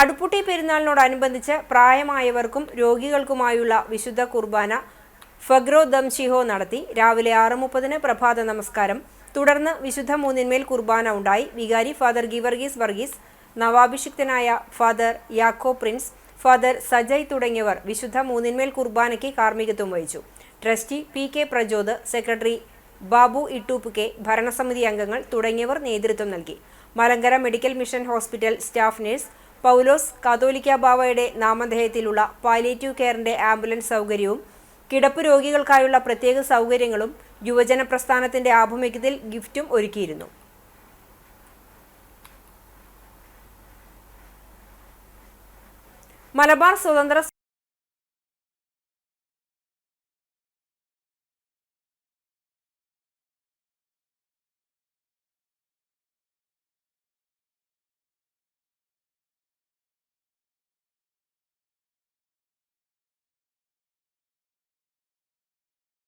അടുപ്പുട്ടി പെരുന്നാളിനോടനുബന്ധിച്ച് പ്രായമായവർക്കും രോഗികൾക്കുമായുള്ള വിശുദ്ധ കുർബാന ഫഗ്രോ ദംഷിഹോ നടത്തി. രാവിലെ ആറ് മുപ്പതിന് പ്രഭാത നമസ്കാരം. തുടർന്ന് വിശുദ്ധ മൂന്നിന്മേൽ കുർബാന ഉണ്ടായി. വികാരി ഫാദർ ഗിവർഗീസ് വർഗീസ് നവാഭിഷിക്തനായ ഫാദർ യാക്കോ പ്രിൻസ് ഫാദർ സജയ് തുടങ്ങിയവർ വിശുദ്ധ മൂന്നിന്മേൽ കുർബാനയ്ക്ക് കാർമ്മികത്വം വഹിച്ചു. Trustee P K Prajod secretary Babu Ittoop K ഭരണസമിതി അംഗങ്ങൾ തുടങ്ങിയവർ നേതൃത്വം നൽകി. Malankara medical mission hospital staff nurse Paulose കാതോലിക്ക ബാവയുടെ നാമധേയത്തിലുള്ള പാലിയേറ്റീവ് കെയറിന്റെ ആംബുലൻസ് സൗകര്യവും കിടപ്പ് രോഗികൾക്കായുള്ള പ്രത്യേക സൗകര്യങ്ങളും യുവജന പ്രസ്ഥാനത്തിന്റെ ആഭിമുഖ്യത്തിൽ ഗിഫ്റ്റും ഒരുക്കിയിരുന്നു. മലബാർ സ്വതന്ത്ര